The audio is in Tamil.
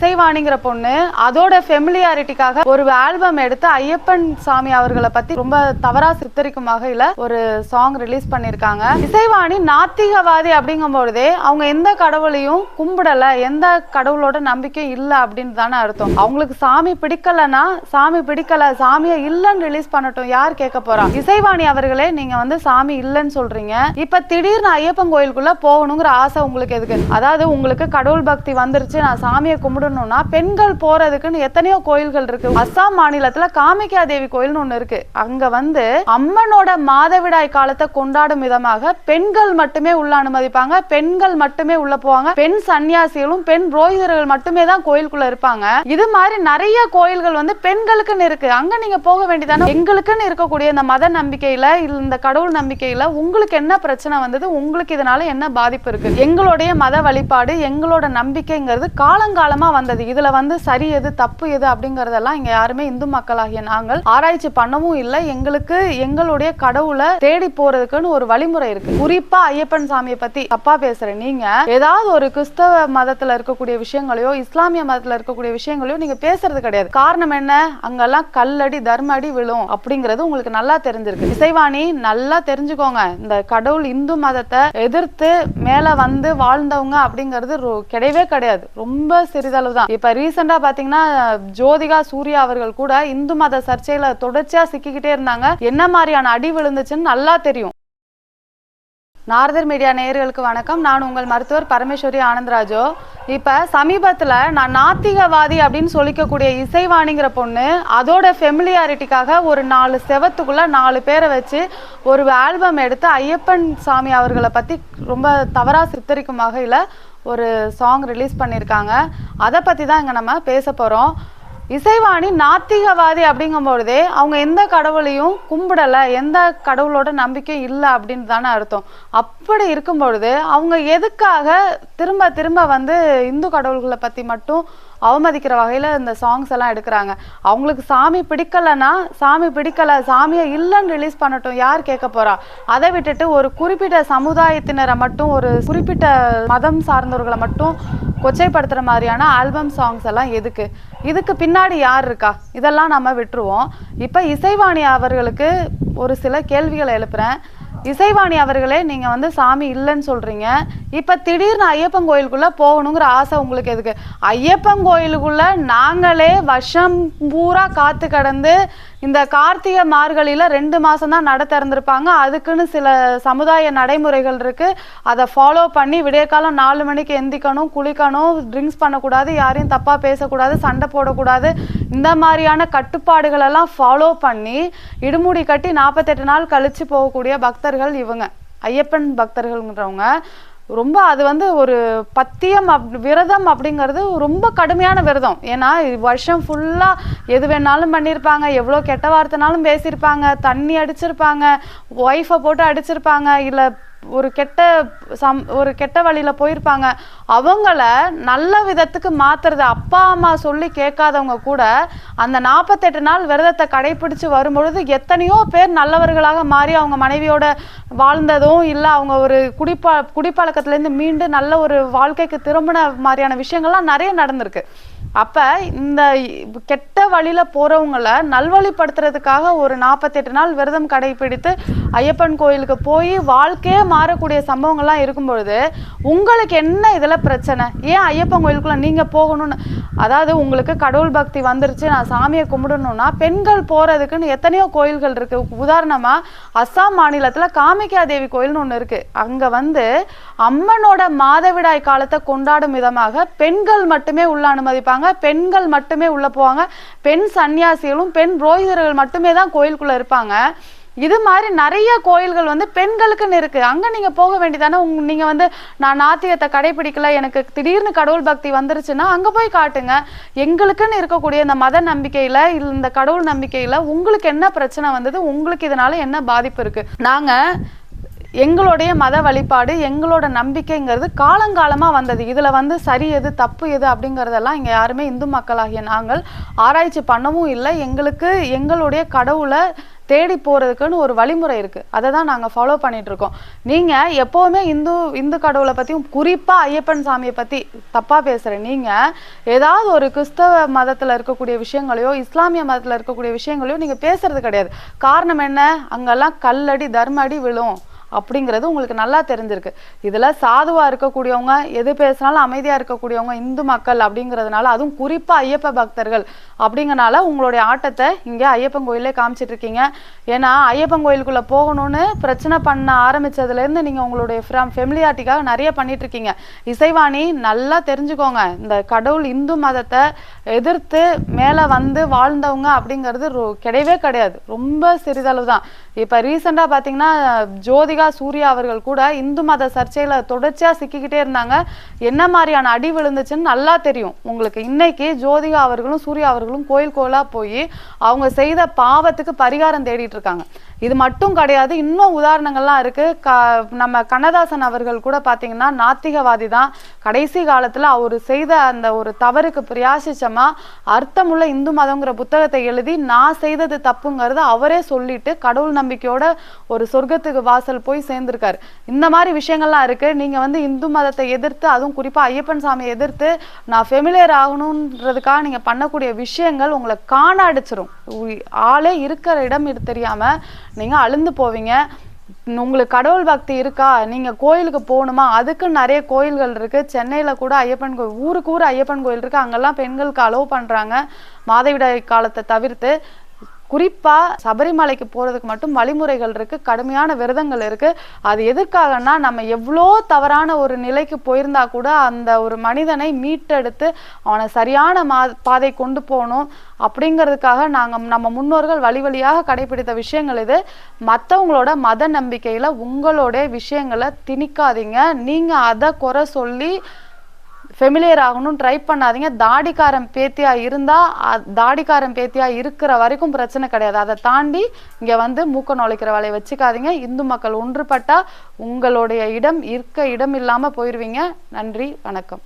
இசைவாணிங்கிற பொண்ணு அதோட ஃபெமிலியாரிட்டிக்காக ஒரு ஆல்பம் எடுத்து ஐயப்பன் சாமி அவர்களை பத்தி ரொம்ப தவறா சித்தரிக்கும் வகையில ஒரு சாங் ரிலீஸ் பண்ணிருக்காங்க. இசைவாணி நாத்திகவாதி அப்படிங்கும் பொழுதே அவங்க எந்த கடவுளையும் கும்பிடல எந்த கடவுளோட நம்பிக்கை இல்ல அப்படின்னு தானே அர்த்தம். அவங்களுக்கு சாமி பிடிக்கலன்னா சாமி பிடிக்கல சாமியை இல்லைன்னு ரிலீஸ் பண்ணட்டும் யார் கேட்க போறா? இசைவாணி அவர்களே நீங்க வந்து சாமி இல்லைன்னு சொல்றீங்க. இப்ப திடீர்னு ஐயப்பன் கோயிலுக்குள்ள போகணுங்கிற ஆசை உங்களுக்கு எதுக்கு? அதாவது உங்களுக்கு கடவுள் பக்தி வந்துருச்சு நான் சாமியை கும்பிடணும்னா பெண்கள் போறதுக்குன்னு எத்தனையோ கோயில்கள் இருக்கு. அஸ்ஸாம் மாநிலத்துல காமிக்கா தேவி கோயில்னு ஒண்ணு இருக்கு. அங்க வந்து அம்மனோட மாதவிடாய் காலத்தை கொண்டாடும் விதமாக பெண்கள் மட்டுமே உள்ள அனுமதிப்பாங்க. பெண்கள் மட்டுமே உள்ள போவாங்க. பெண் சன்னியாசிகளும் பெண் புரோகிதர்கள் மட்டுமே தான் கோயிலுக்குள்ள இருப்பாங்க. இது மாதிரி நிறைய கோயில்கள் வந்து பெண்களுக்குன்னு இருக்கு. அங்க நீங்க போக வேண்டியதானே? எங்களுக்குன்னு இருக்கக்கூடிய இந்த மத நம்பிக்கையில இந்த கடவுள் நம்பிக்கையில உங்களுக்கு என்ன பிரச்சனை வந்தது? உங்களுக்கு இதனால என்ன பாதிப்பு இருக்கு? எங்களுடைய மத வழிபாடு எங்களோட நம்பிக்கைங்கிறது காலங்காலமா வந்தது. இதுல வந்து சரி எது தப்பு எது அப்படிங்கறதெல்லாம் இங்க யாருமே இந்து மக்களாகிய நாங்கள் ஆராய்ச்சி பண்ணவும் இல்லை. எங்களுக்கு எங்களுடைய கடவுளை தேடி போறதுக்குன்னு ஒரு வழிமுறை இருக்கு. குறிப்பா ஐயப்பன் சாமியை பத்தி தப்பா பேசுற நீங்க ஏதாவது ஒரு கிறிஸ்தவ மதத்துல இருக்கக்கூடிய விஷயங்களையோ இஸ்லாமிய மதத்துல இருக்கக்கூடிய விஷயங்களையோ நீங்க பேசுறது கிடையாது. காரணம் என்ன? அங்கெல்லாம் கல்லடி தர்ம அடி விழும் அப்படிங்கிறது உங்களுக்கு நல்லா தெரிஞ்சிருக்கு. இசைவாணி நல்லா தெரிஞ்சுக்கோங்க. இந்த கடவுள் இந்து மதத்தை எதிர்த்து மேல வந்து வாழ்ந்தவங்க அப்படிங்கிறது கிடையவே கிடையாது. ரொம்ப சிறிதளவு தான் இப்ப ரீசெண்டா பாத்தீங்கன்னா ஜோதிகா சூர்யா அவர்கள் கூட இந்து மத சர்ச்சையில தொடர்ச்சியா சிக்கிக்கிட்டே இருந்தாங்க. என்ன மாதிரியான அடி விழுந்துச்சுன்னு நல்லா தெரியும். நாரதர் மீடியா நேயர்களுக்கு வணக்கம். நான் உங்கள் மருத்துவர் பரமேஸ்வரி ஆனந்தராஜோ. இப்ப சமீபத்துல நான் நாத்திகவாதி அப்படின்னு சொல்லிக்கக்கூடிய இசைவாணிங்கிற பொண்ணு அதோட ஃபெமிலியாரிட்டிக்காக ஒரு நாலு செவத்துக்குள்ள நாலு பேரை வச்சு ஒரு ஆல்பம் எடுத்து ஐயப்பன் சாமி அவர்களை பத்தி ரொம்ப தவறாக சித்தரிக்கும் வகையில ஒரு சாங் ரிலீஸ் பண்ணியிருக்காங்க அதை பற்றி தான் இங்கே நம்ம பேச போகிறோம் இசைவாணி நாத்திகவாதி அப்படிங்கும்பொழுதே அவங்க எந்த கடவுளையும் கும்பிடலை எந்த கடவுளோட நம்பிக்கை இல்லை அப்படின்னு தானே அர்த்தம். அப்படி இருக்கும் பொழுது அவங்க எதுக்காக திரும்ப திரும்ப வந்து இந்து கடவுள்களை பற்றி மட்டும் அவமதிக்கிற வகையில் இந்த சாங்ஸ் எல்லாம் எடுக்கிறாங்க. அவங்களுக்கு சாமி பிடிக்கலைன்னா சாமி பிடிக்கலை சாமியை இல்லைன்னு ரிலீஸ் பண்ணட்டும் யார் கேட்க போறா? அதை விட்டுட்டு ஒரு குறிப்பிட்ட சமுதாயத்தினரை மட்டும் ஒரு குறிப்பிட்ட மதம் சார்ந்தவர்களை மட்டும் கொச்சைப்படுத்துகிற மாதிரியான ஆல்பம் சாங்ஸ் எல்லாம் எதுக்கு? இதுக்கு பின்னாடி யார் இருக்கா? இதெல்லாம் நம்ம விட்டுருவோம். இப்போ இசைவாணி அவர்களுக்கு ஒரு சில கேள்விகளை எழுப்புறேன். இசைவாணி அவர்களே நீங்க வந்து சாமி இல்லைன்னு சொல்றீங்க. இப்ப திடீர்னு ஐயப்பன் கோயிலுக்குள்ள போகணுங்கிற ஆசை உங்களுக்கு எதுக்கு? ஐயப்பன் கோயிலுக்குள்ள நாங்களே வருஷம் பூரா காத்து கடந்து இந்த கார்த்திகை மார்கழியில ரெண்டு மாசம் தான் நட திறந்திருப்பாங்க. அதுக்குன்னு சில சமுதாய நடைமுறைகள் இருக்கு. அதை ஃபாலோ பண்ணி விடியற்காலம் நாலு மணிக்கு எந்திக்கணும் குளிக்கணும் ட்ரிங்க்ஸ் பண்ணக்கூடாது யாரையும் தப்பா பேசக்கூடாது சண்டை போடக்கூடாது. இந்த மாதிரியான கட்டுப்பாடுகள் எல்லாம் ஃபாலோ பண்ணி இடுமுடி கட்டி நாற்பத்தெட்டு நாள் கழிச்சு போகக்கூடிய பக்தர்கள் இவங்க. ஐயப்பன் பக்தர்கள்ன்றவங்க. ரொம்ப அது வந்து ஒரு பத்தியம் அப் விரதம் அப்படிங்கிறது ரொம்ப கடுமையான விரதம். ஏன்னா வருஷம் ஃபுல்லாக எது வேணாலும் பண்ணியிருப்பாங்க எவ்வளோ கெட்ட வார்த்தைனாலும் பேசியிருப்பாங்க. தண்ணி அடிச்சிருப்பாங்க. ஒய்ஃபை போட்டு அடிச்சிருப்பாங்க. இல்லை ஒரு கெட்ட சம் ஒரு கெட்ட வழியில் போயிருப்பாங்க. அவங்கள நல்ல விதத்துக்கு மாத்துறது அப்பா அம்மா சொல்லி கேட்காதவங்க கூட அந்த நாற்பத்தெட்டு நாள் விரதத்தை கடைபிடிச்சு வரும்பொழுது எத்தனையோ பேர் நல்லவர்களாக மாறி அவங்க மனைவியோட வாழ்ந்ததும் இல்லை அவங்க ஒரு குடிப்பா குடிப்பழக்கத்துலேருந்து மீண்டு நல்ல ஒரு வாழ்க்கைக்கு திரும்பின மாதிரியான விஷயங்கள்லாம் நிறைய நடந்திருக்கு. அப்போ இந்த கெட்ட வழியில் போகிறவங்கள நல்வழிப்படுத்துறதுக்காக ஒரு நாற்பத்தெட்டு நாள் விரதம் கடைபிடித்து ஐயப்பன் கோயிலுக்கு போய் வாழ்க்கையே மாறக்கூடிய சம்பவங்கள்லாம் இருக்கும்பொழுது உங்களுக்கு என்ன இதில் பிரச்சனை? ஏன் ஐயப்பன் கோயிலுக்குள்ள நீங்கள் போகணும்னு? அதாவது உங்களுக்கு கடவுள் பக்தி வந்துருச்சு நான் சாமியை கும்பிடணும்னா பெண்கள் போகிறதுக்குன்னு எத்தனையோ கோயில்கள் இருக்குது உதாரணமாக அஸ்ஸாம் மாநிலத்தில் காமிக்கா தேவி கோயில்னு ஒன்று இருக்குது அங்கே வந்து அம்மனோட மாதவிடாய் காலத்தை கொண்டாடும் விதமாக பெண்கள் மட்டுமே உள்ள அனுமதிப்பாங்க பெண்கள் மட்டுமே உள்ளே போவாங்க பெண் சன்னியாசிகளும் பெண் புரோகிதர்கள் மட்டுமே தான் கோயிலுக்குள்ளே இருப்பாங்க. இது மாதிரி நிறைய கோயில்கள் வந்து பெண்களுக்குன்னு இருக்கு. அங்க நீங்க போக வேண்டியதானே? உங் நீங்க வந்து நான் நாத்தியத்தை கடைபிடிக்கல எனக்கு திடீர்னு கடவுள் பக்தி வந்துருச்சுன்னா அங்க போய் காட்டுங்க. எங்களுக்குன்னு இருக்கக்கூடிய இந்த மத நம்பிக்கையில இந்த கடவுள் நம்பிக்கையில உங்களுக்கு என்ன பிரச்சனை வந்தது? உங்களுக்கு இதனால என்ன பாதிப்பு இருக்கு? நாங்க எங்களுடைய மத வழிபாடு எங்களோட நம்பிக்கைங்கிறது காலங்காலமாக வந்தது. இதில் வந்து சரி எது தப்பு எது அப்படிங்கிறதெல்லாம் இங்கே யாருமே இந்து மக்களாகிய நாங்கள் ஆராய்ச்சி பண்ணவும் இல்லை. எங்களுக்கு எங்களுடைய கடவுளை தேடி போகிறதுக்குன்னு ஒரு வழிமுறை இருக்குது அதை தான் நாங்கள் ஃபாலோ பண்ணிகிட்ருக்கோம் நீங்கள் எப்போவுமே இந்து இந்து கடவுளை பற்றியும் குறிப்பாக ஐயப்பன் சாமியை பற்றி தப்பாக பேசுகிற நீங்கள் ஏதாவது ஒரு கிறிஸ்தவ மதத்தில் இருக்கக்கூடிய விஷயங்களையோ இஸ்லாமிய மதத்தில் இருக்கக்கூடிய விஷயங்களையோ நீங்கள் பேசுறது கிடையாது. காரணம் என்ன? அங்கெல்லாம் கல்லடி தர்ம அடி விழும். அப்படிங்கிறது உங்களுக்கு நல்லா தெரிஞ்சிருக்கு. இதில் சாதுவாக இருக்கக்கூடியவங்க எது பேசினாலும் அமைதியாக இருக்கக்கூடியவங்க இந்து மக்கள் அப்படிங்கிறதுனால அதுவும் குறிப்பாக ஐயப்ப பக்தர்கள் அப்படிங்கறனால உங்களுடைய ஆட்டத்தை இங்கே ஐயப்பன் கோயிலே காமிச்சிட்டு இருக்கீங்க. ஏன்னா ஐயப்பன் கோயிலுக்குள்ளே போகணும்னு பிரச்சனை பண்ண ஆரம்பித்ததுலேருந்து நீங்கள் உங்களுடைய ஃப்ரம் ஃபெமிலியாட்டிக்காக நிறைய பண்ணிட்டு இருக்கீங்க. இசைவாணி நல்லா தெரிஞ்சுக்கோங்க. இந்த கடவுள் இந்து மதத்தை எதிர்த்து மேலே வந்து வாழ்ந்தவங்க அப்படிங்கிறது ரொ- கிடையவே கிடையாது. ரொம்ப சிறிதளவு தான் இப்போ ரீசெண்டாக பார்த்தீங்கன்னா ஜோதிகா சூர்யா அவர்கள் கூட இந்து மத சர்ச்சையில தொடர்ச்சியா சிக்கிக்கிட்டே இருந்தாங்க. என்ன மாதிரியான அடி விழுந்துச்சுன்னு நல்லா தெரியும். உங்களுக்கு இன்னைக்கு ஜோதிகா அவர்களும் சூர்யா அவர்களும் கோயில் கோயிலா போய் அவங்க செய்த பாவத்துக்கு பரிகாரம் தேடிட்டு இருக்காங்க. இது மட்டும் கிடையாது இன்னும் உதாரணங்கள்லாம் இருக்கு. க நம்ம கண்ணதாசன் அவர்கள் கூட பாத்தீங்கன்னா நாத்திகவாதி தான். கடைசி காலத்துல அவர் செய்த அந்த ஒரு தவறுக்கு பிரியாசிச்சமா அர்த்தமுள்ள இந்து மதங்கிற புத்தகத்தை எழுதி நான் செய்தது தப்புங்கிறத அவரே சொல்லிட்டு கடவுள் நம்பிக்கையோட ஒரு சொர்க்கத்துக்கு வாசல் போய் சேர்ந்திருக்காரு. இந்த மாதிரி விஷயங்கள்லாம் இருக்குது நீங்கள் வந்து இந்து மதத்தை எதிர்த்து அதுவும் குறிப்பாக ஐயப்பன் சாமியை எதிர்த்து நான் ஃபெமிலியர் ஆகணுன்றதுக்காக நீங்கள் பண்ணக்கூடிய விஷயங்கள் உங்களை காண அடிச்சிரும் ஆளே இருக்கிற இடம் இது தெரியாமல் நீங்கள் அழுந்து போவீங்க. உங்களுக்கு கடவுள் பக்தி இருக்கா? நீங்கள் கோயிலுக்கு போகணுமா? அதுக்கு நிறைய கோயில்கள் இருக்குது சென்னையில் கூட ஐயப்பன் கோயில் ஊருக்கு ஊர் ஐயப்பன் கோயில் இருக்குது அங்கெல்லாம் பெண்களுக்கு அலோவ் பண்ணுறாங்க மாதவிடாய் காலத்தை தவிர்த்து குறிப்பாக சபரிமலைக்கு போகிறதுக்கு மட்டும் வழிமுறைகள் இருக்குது கடுமையான விரதங்கள் இருக்குது அது எதற்காகன்னா நம்ம எவ்வளோ தவறான ஒரு நிலைக்கு போயிருந்தா கூட அந்த ஒரு மனிதனை மீட்டெடுத்து அவனை சரியான மா பாதை கொண்டு போகணும். அப்படிங்கிறதுக்காக நாங்கள் நம்ம முன்னோர்கள் வழி வழியாக கடைபிடித்த விஷயங்கள் இது. மற்றவங்களோட மத நம்பிக்கையில் உங்களோட விஷயங்களை திணிக்காதீங்க. நீங்கள் அதை குறை சொல்லி ஃபெமிலியர் ஆகணும்னு ட்ரை பண்ணாதீங்க. தாடிக்காரன் பேத்தியா இருந்தா தாடிக்காரன் பேத்தியா இருக்கிற வரைக்கும் பிரச்சனை கிடையாது. அதை தாண்டி இங்க வந்து மூக்க நுழைக்கிற வேலையை வச்சுக்காதீங்க. இந்து மக்கள் ஒன்றுபட்டா உங்களுடைய இடம் இருக்க இடம் இல்லாம போயிருவீங்க. நன்றி வணக்கம்.